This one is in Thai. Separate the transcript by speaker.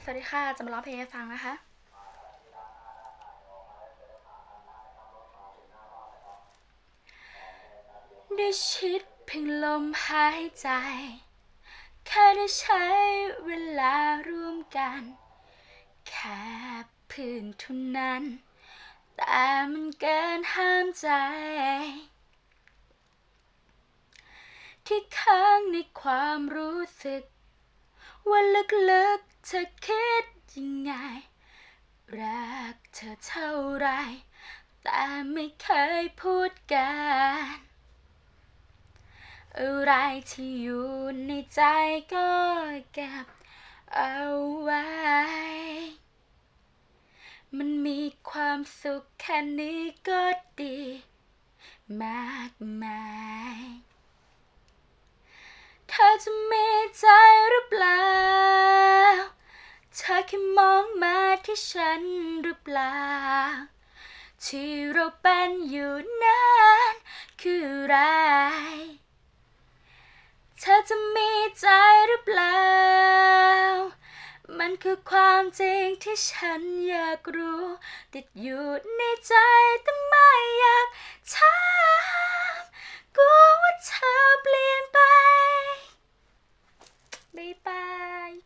Speaker 1: สวัสดีค่ะ จะมาร้องเพลงให้ฟังนะคะได้ชิดเพียงลมหายใจ แค่ได้ใช้เวลาร่วมกัน แค่พื่อนท่านั้น แต่มันเกินห้ามใจ ที่ค้างในความรู้สึก ว่าลึกๆเธอคิดยังไง รักเธอเท่าไร แต่ไม่เคยพูดกัน อะไรที่อยู่ในใจก็เก็บเอาไว้ มันมีความสุขแค่นี้ก็ดี มากมาย เธอจะมีใจหรือเปล่า เธอแค่มองมาที่ฉันหรือเปล่า ที่เราเป็นอยู่นั้นคืออะไร เธอจะมีใจหรือเปล่า มันคือความจริงที่ฉันอยากรู้ ติดอยู่ในใจแต่ไม่อยาก Bye bye.